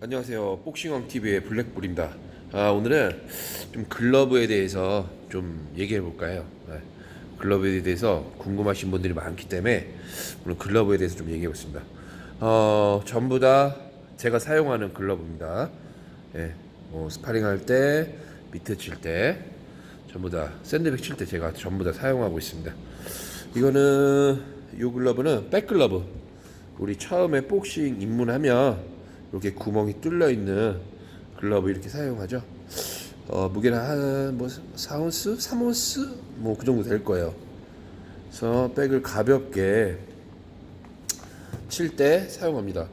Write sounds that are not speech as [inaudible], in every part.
안녕하세요. 복싱왕 TV의 블랙볼입니다. 아, 오늘은 좀 글러브에 대해서 좀 얘기해 볼까요? 네. 글러브에 대해서 궁금하신 분들이 많기 때문에 오늘 글러브에 대해서 좀 얘기해 보겠습니다. 어, 전부 다 제가 사용하는 글러브입니다. 예, 뭐 스파링 할 때, 미트 칠 때, 전부 다 샌드백 칠 때 제가 전부 다 사용하고 있습니다. 이거는 이 글러브는 백 글러브. 우리 처음에 복싱 입문하면 이렇게 구멍이 뚫려 있는 글러브 이렇게 사용하죠. 어, 무게는 한뭐 4온스, 3온스 뭐 그 정도 될 거예요. 그래서 백을 가볍게 칠 때 사용합니다.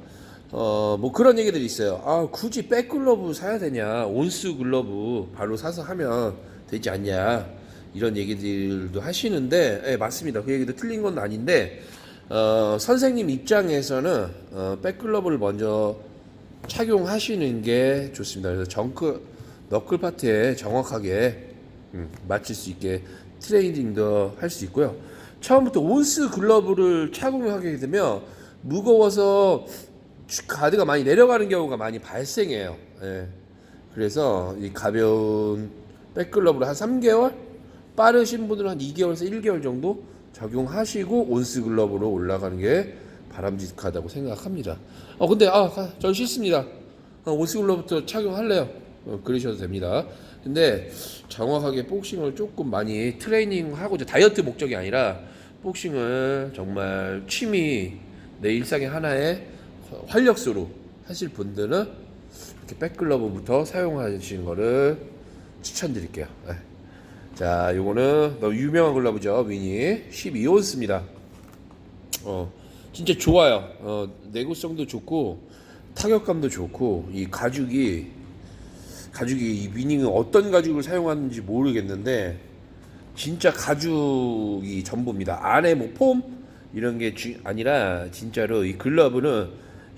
어, 뭐 그런 얘기들이 있어요. 아, 굳이 백 글러브 사야 되냐? 온스 글러브 바로 사서 하면 되지 않냐? 이런 얘기들도 하시는데, 예, 맞습니다. 그 얘기도 틀린 건 아닌데, 어, 선생님 입장에서는 어, 백 글러브를 먼저 착용하시는 게 좋습니다. 그래서 정크 너클 파트에 정확하게 음, 맞출 수 있게 트레이닝도 할 수 있고요. 처음부터 온스 글러브를 착용하게 되면 무거워서 가드가 많이 내려가는 경우가 많이 발생해요. 예. 그래서 이 가벼운 백글러브를 한 3개월, 빠르신 분들은 한 2개월에서 1개월 정도 적용하시고 온스 글러브로 올라가는 게 바람직하다고 생각합니다. 어 근데 아 전 싫습니다. 어, 글러브부터 착용할래요. 어, 그러셔도 됩니다. 근데 정확하게 복싱을 조금 많이 트레이닝하고 다이어트 목적이 아니라 복싱을 정말 취미 내 일상의 하나의 활력소로 하실 분들은 이렇게 백글러브부터 사용하시는 거를 추천드릴게요. 네. 자, 요거는 너무 유명한 글러브죠. 미니 12온스입니다. 어, 진짜 좋아요. 어, 내구성도 좋고 타격감도 좋고 이 가죽이 가죽이 이 미닝은 어떤 가죽을 사용하는지 모르겠는데 진짜 가죽이 전부입니다. 안에 뭐 폼 이런 게 주, 아니라 진짜로 이 글러브는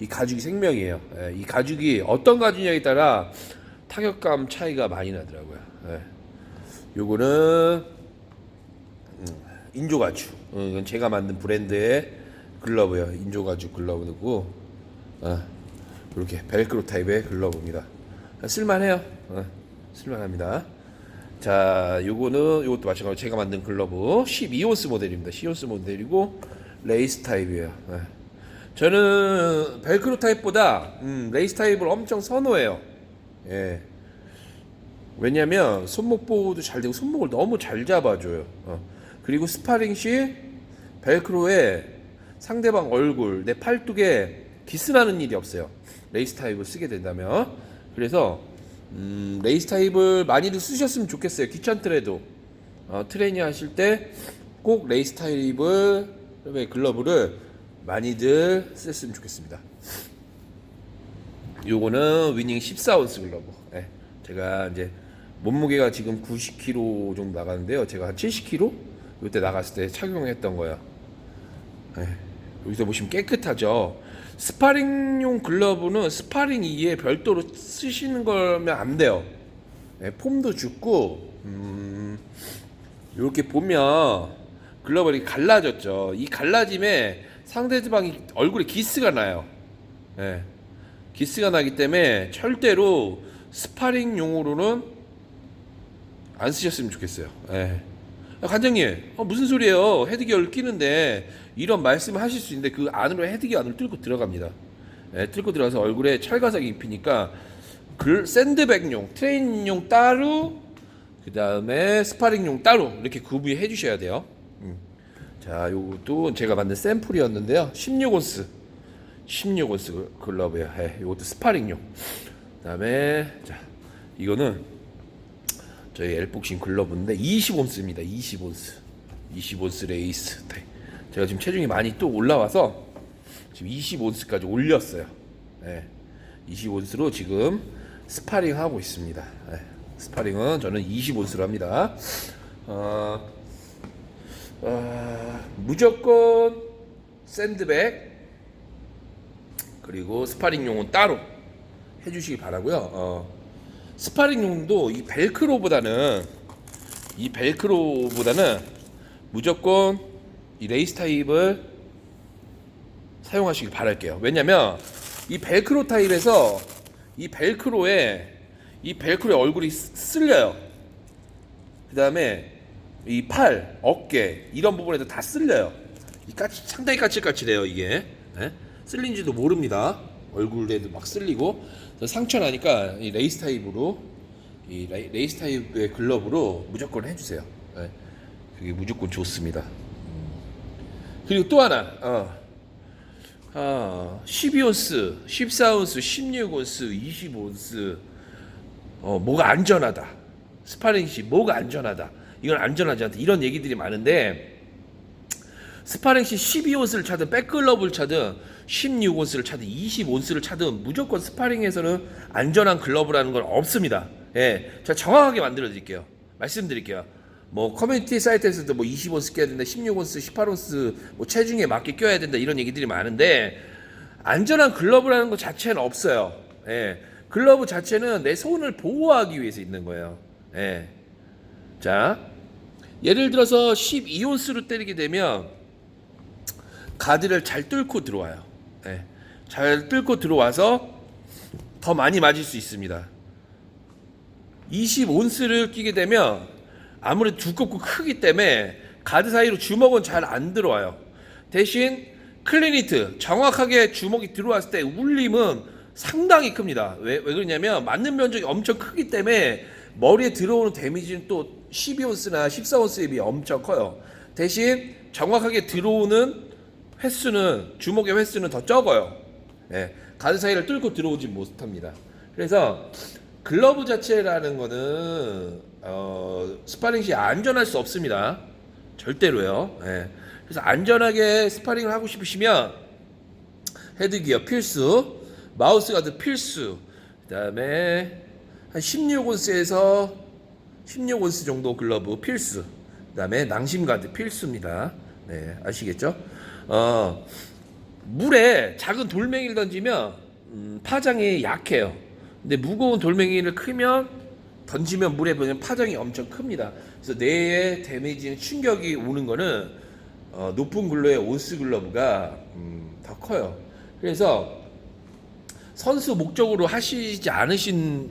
이 가죽이 생명이에요. 예, 이 가죽이 어떤 가죽이냐에 따라 타격감 차이가 많이 나더라고요. 예. 요거는 음, 인조 가죽. 어, 이건 제가 만든 브랜드의 글러브예요. 인조 가죽 글러브고 어, 이렇게 벨크로 타입의 글러브입니다. 쓸만해요. 어, 쓸만합니다. 자, 요거는 요것도 마찬가지로 제가 만든 글러브 12온스 모델입니다. 12온스 모델이고 레이스 타입이에요. 네. 저는 벨크로 타입보다 음, 레이스 타입을 엄청 선호해요. 예. 왜냐면 손목 보호도 잘 되고 손목을 너무 잘 잡아줘요. 어. 그리고 스파링 시 벨크로에 상대방 얼굴, 내 팔뚝에 기스나는 일이 없어요. 레이스 타입을 쓰게 된다면. 그래서 음, 레이스 타입을 많이들 쓰셨으면 좋겠어요. 귀찮더라도 어, 트레이닝 하실 때 꼭 레이스 타입을 글러브를 많이들 쓰셨으면 좋겠습니다. 요거는 위닝 14온스 글러브. 예, 제가 이제 몸무게가 지금 90kg 정도 나가는데요. 제가 한 70kg 이때 나갔을 때 착용했던 거예요. 예, 여기서 보시면 깨끗하죠. 스파링용 글러브는 스파링 이에 별도로 쓰시는 거면 안 돼요. 예, 폼도 죽고 음, 이렇게 보면 글러브가 이렇게 갈라졌죠. 이 갈라짐에 상대방이 얼굴에 기스가 나요. 예. 기스가 나기 때문에 절대로 스파링용으로는 안 쓰셨으면 좋겠어요. 예. 아, 관장님, 어, 무슨 소리예요? 헤드기어를 끼는데 이런 말씀을 하실 수 있는데 그 안으로 헤드기어 안으로 뚫고 들어갑니다. 예, 뚫고 들어가서 얼굴에 철가삭이 입히니까 글 샌드백용, 트레이닝용 따로, 그 다음에 스파링용 따로 이렇게 구비해 주셔야 돼요. 음. 자, 요것도 제가 만든 샘플이었는데요. 16온스. 16온스 글러브예요. 예, 요것도 스파링용. 그다음에 자, 이거는 저희 엘복싱 글러브인데 20온스입니다. 20온스. 20온스 레이스. 네. 제가 지금 체중이 많이 또 올라와서 지금 20온스까지 올렸어요. 예. 20온스로 지금 스파링 하고 있습니다. 예. 스파링은 저는 20온스로 합니다. 어, 어, 무조건 샌드백 그리고 스파링용은 따로 해주시기 바라고요. 어, 스파링용도 이 벨크로보다는 이 벨크로보다는 무조건 이 레이스 타입을 사용하시길 바랄게요. 왜냐면 이 벨크로 타입에서 이 벨크로에 이 벨크로에 얼굴이 쓰- 쓸려요. 그 다음에 이 팔, 어깨 이런 부분에도 다 쓸려요. 이 까치, 상당히 까칠까칠해요 이게. 예? 쓸린지도 모릅니다. 얼굴에도 막 쓸리고 상처 나니까 이 레이스 타입으로 이 레이, 레이스 타입의 글러브로 무조건 해주세요. 예. 그게 무조건 좋습니다. 음. 그리고 또 하나, 어. 아, 12온스, 14온스, 16온스, 25온스, 어, 뭐가 안전하다. 스파링 시 뭐가 안전하다. 이건 안전하지 않다. 이런 얘기들이 많은데 스파링 시 12온스를 차든 백글러브를 차든 16온스를 차든 20온스를 차든 무조건 스파링에서는 안전한 글러브라는 건 없습니다. 예, 제가 정확하게 만들어 드릴게요. 말씀드릴게요. 뭐 커뮤니티 사이트에서도 뭐 20온스 껴야 된다, 16온스, 18온스 뭐 체중에 맞게 껴야 된다 이런 얘기들이 많은데 안전한 글러브라는 것 자체는 없어요. 예, 글러브 자체는 내 손을 보호하기 위해서 있는 거예요. 예. 자, 예를 들어서 12온스로 때리게 되면 가드를 잘 뚫고 들어와요. 예. 잘 뚫고 들어와서 더 많이 맞을 수 있습니다. 20온스를 끼게 되면 아무래도 두껍고 크기 때문에 가드 사이로 주먹은 잘 안 들어와요. 대신 클리니트 정확하게 주먹이 들어왔을 때 울림은 상당히 큽니다. 왜, 왜 그러냐면 맞는 면적이 엄청 크기 때문에 머리에 들어오는 데미지는 또 12온스나 14온스에 비해 엄청 커요. 대신 정확하게 들어오는 횟수는 주먹의 횟수는 더 적어요. 예, 가드 사이를 뚫고 들어오지 못합니다. 그래서 글러브 자체라는 거는 어, 스파링 시 안전할 수 없습니다. 절대로요. 예. 그래서 안전하게 스파링을 하고 싶으시면 헤드기어 필수, 마우스 가드 필수, 그 다음에 한 16온스에서 16온스 정도 글러브 필수, 그 다음에 낭심 가드 필수입니다. 네, 아시겠죠? 어, 물에 작은 돌멩이를 던지면 음, 파장이 약해요. 근데 무거운 돌멩이를 크면 던지면 물에 보면 파장이 엄청 큽니다. 그래서 뇌에 데미지는 충격이 오는 거는 어, 높은 글로의 온스 글러브가 음, 더 커요. 그래서 선수 목적으로 하시지 않으신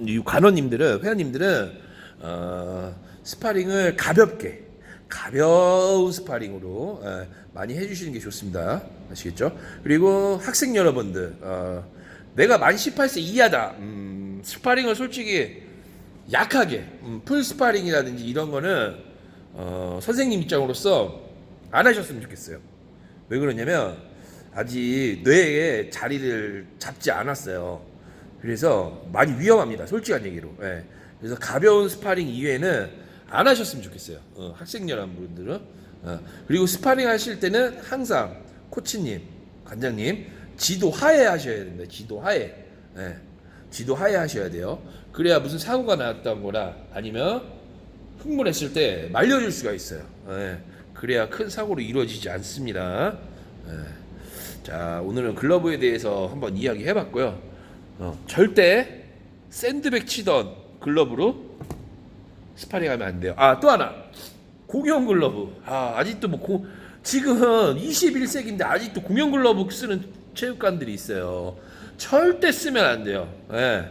이 관원님들은 회원님들은 어, 스파링을 가볍게 가벼운 스파링으로 예, 많이 해주시는 게 좋습니다. 아시겠죠? 그리고 학생 여러분들 어, 내가 만 18세 이하다. 음, 스파링을 솔직히 약하게 음, 풀 스파링이라든지 이런 거는 어, 선생님 입장으로서 안 하셨으면 좋겠어요. 왜 그러냐면 아직 뇌에 자리를 잡지 않았어요. 그래서 많이 위험합니다. 솔직한 얘기로. 예. 그래서 가벼운 스파링 이외에는 안 하셨으면 좋겠어요. 어, 학생 여러분들은. 어, 그리고 스파링 하실 때는 항상 코치님, 관장님 지도 하에 하셔야 됩니다. 지도 하에. 예. 지도 하에 하셔야 돼요. 그래야 무슨 사고가 났다거나 아니면 흥분했을 때 말려줄 수가 있어요. 예. 그래야 큰 사고로 이루어지지 않습니다. 예. 자, 오늘은 글러브에 대해서 한번 이야기 해봤고요. 어, 절대 샌드백 치던 글러브로 스파링 하면 안 돼요. 아, 또 하나. 공용 글러브. 아, 아직도 뭐 고, 지금 21세기인데 아직도 공용 글러브 쓰는 체육관들이 있어요. 절대 쓰면 안 돼요. 예.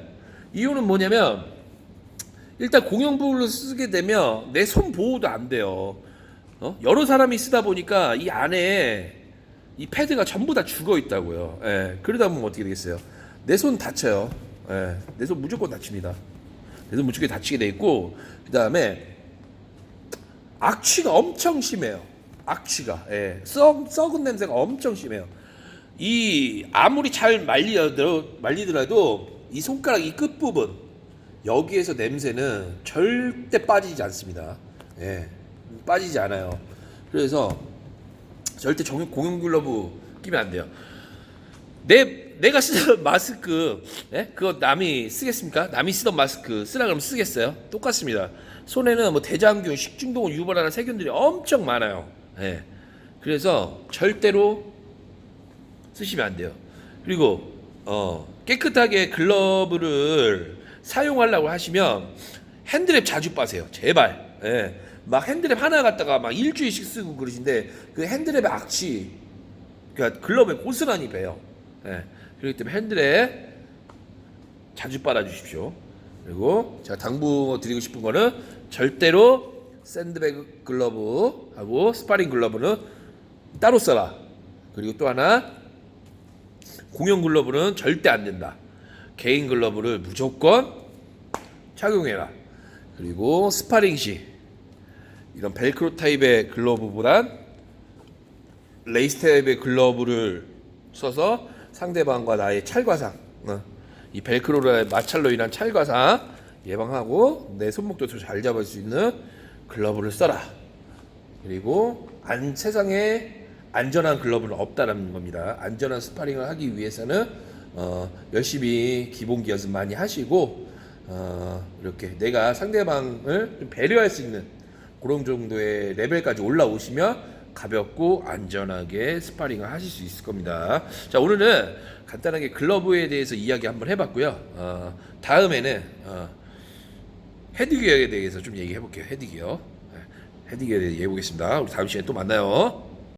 이유는 뭐냐면 일단 공용부를 쓰게 되면 내 손 보호도 안 돼요. 어? 여러 사람이 쓰다 보니까 이 안에 이 패드가 전부 다 죽어 있다고요. 예. 그러다 보면 어떻게 되겠어요? 내 손 다쳐요. 예. 내 손 무조건 다칩니다. 내 손 무조건 다치게 돼 있고 그 다음에 악취가 엄청 심해요. 악취가 예. 썩 썩은 냄새가 엄청 심해요. 이 아무리 잘 말리더라도, 말리더라도 이 손가락 이 끝 부분 여기에서 냄새는 절대 빠지지 않습니다. 예, 빠지지 않아요. 그래서 절대 정 공용 글러브 끼면 안 돼요. 내 내가 쓰던 [laughs] 마스크, 예? 그거 남이 쓰겠습니까? 남이 쓰던 마스크 쓰라 그러면 쓰겠어요? 똑같습니다. 손에는 뭐 대장균, 식중독을 유발하는 세균들이 엄청 많아요. 예. 그래서 절대로 쓰시면 안 돼요. 그리고 어, 깨끗하게 글러브를 사용하려고 하시면 핸드랩 자주 빠세요. 제발. 예. 막 핸드랩 하나 갖다가 막 일주일씩 쓰고 그러신데 그 핸드랩의 악취 그러니까 글러브에 고스란히 배요. 예. 그렇기 때문에 핸드랩 자주 빨아주십시오. 그리고 제가 당부 드리고 싶은 거는 절대로 샌드백 글러브하고 스파링 글러브는 따로 써라. 그리고 또 하나 공용 글러브는 절대 안 된다. 개인 글러브를 무조건 착용해라. 그리고 스파링 시 이런 벨크로 타입의 글러브보단 레이스 타입의 글러브를 써서 상대방과 나의 찰과상, 어, 이 벨크로의 마찰로 인한 찰과상 예방하고 내 손목도 더잘 잡을 수 있는 글러브를 써라. 그리고 안 세상에 안전한 글러브는 없다는 겁니다. 안전한 스파링을 하기 위해서는 어, 열심히 기본기 연습 많이 하시고 어, 이렇게 내가 상대방을 좀 배려할 수 있는 그런 정도의 레벨까지 올라오시면 가볍고 안전하게 스파링을 하실 수 있을 겁니다. 자 오늘은 간단하게 글러브에 대해서 이야기 한번 해봤고요. 어, 다음에는 어, 헤드기어에 대해서 좀 얘기해 볼게요. 헤드기어. 네, 헤드기어에 대해서 얘기해 보겠습니다. 우리 다음 시간에 또 만나요.